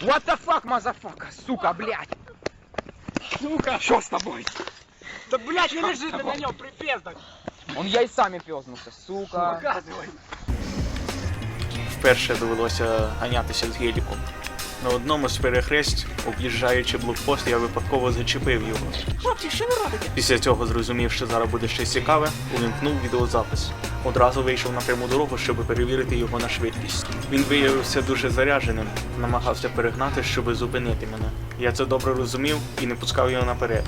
What the fuck, мазафака, сука, блядь. Сука! Что с тобой? Да блядь, не лежи ты на нем, припездок! Он яйцами пёзнулся, сука. Показывай! Вперше довелося ганятися з геліком. На одному з перехресть, об'їжджаючи блокпост, я випадково зачепив його. Хлопці, що ви робите? Після цього зрозумів, що зараз буде щось цікаве, увімкнув відеозапис. Одразу вийшов на пряму дорогу, щоб перевірити його на швидкість. Він виявився дуже зарядженим, намагався перегнати, щоб зупинити мене. Я це добре розумів і не пускав його наперед.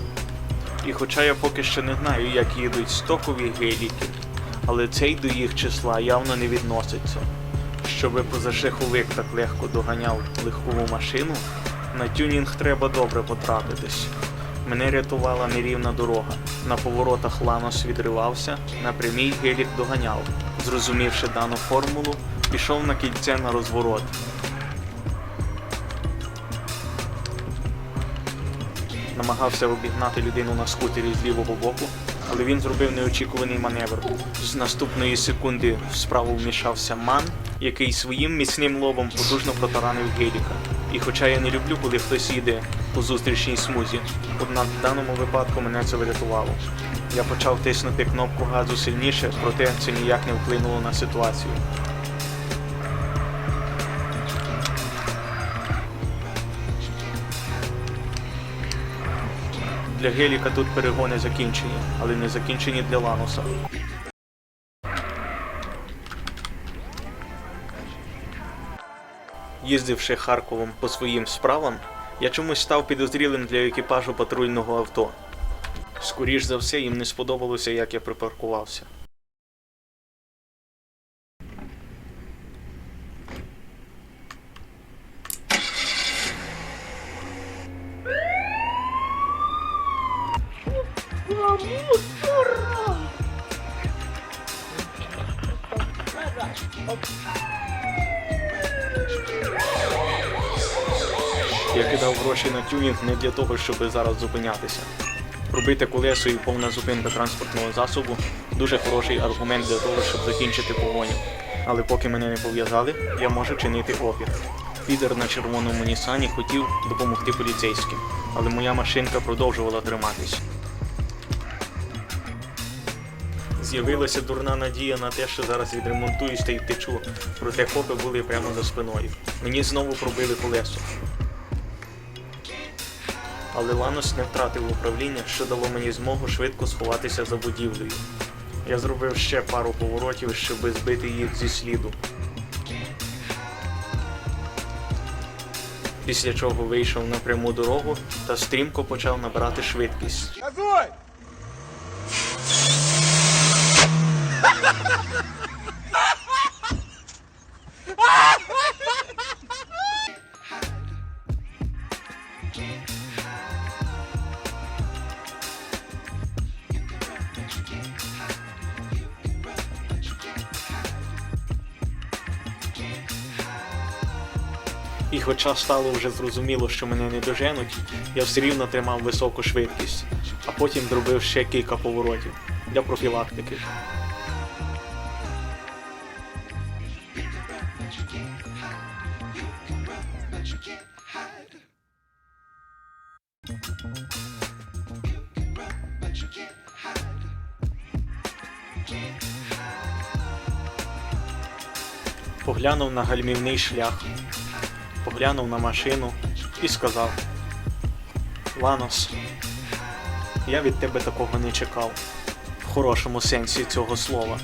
І хоча я поки що не знаю, як їдуть стокові геліки, але цей до їх числа явно не відноситься. Щоби позашляховик так легко доганяв легкову машину, на тюнінг треба добре потрапитись. Мене рятувала нерівна дорога. На поворотах Ланос відривався, на прямій гелік доганяв. Зрозумівши дану формулу, пішов на кільце на розворот. Намагався обігнати людину на скутері з лівого боку, але він зробив неочікуваний маневр. З наступної секунди в справу вмішався ман, який своїм міцним лобом потужно протаранив геліка. І хоча я не люблю, коли хтось їде по зустрічній смузі, однак в даному випадку мене це врятувало. Я почав тиснути кнопку газу сильніше, проте це ніяк не вплинуло на ситуацію. Для Геліка тут перегони закінчені, але не закінчені для Лануса. Їздивши Харковом по своїм справам, я чомусь став підозрілим для екіпажу патрульного авто. Скоріш за все, їм не сподобалося, як я припаркувався. Я кидав гроші на тюнінг не для того, щоб зараз зупинятися. Пробите колесо і повна зупинка транспортного засобу дуже хороший аргумент для того, щоб закінчити погоню. Але поки мене не пов'язали, я можу чинити опір. Фідер на червоному Нісані хотів допомогти поліцейським, але моя машинка продовжувала триматись. З'явилася дурна надія на те, що зараз відремонтуюсь та й втечу, проте копи були прямо за спиною. Мені знову пробили колесо. Але Ланос не втратив управління, що дало мені змогу швидко сховатися за будівлею. Я зробив ще пару поворотів, щоб збити їх зі сліду. Після чого вийшов на пряму дорогу та стрімко почав набирати швидкість. І хоча стало вже зрозуміло, що мене не доженуть, я все рівно тримав високу швидкість, а потім зробив ще кілька поворотів для профілактики. Поглянув на гальмівний шлях, поглянув на машину і сказав: Ланос, я від тебе такого не чекав, в хорошому сенсі цього слова.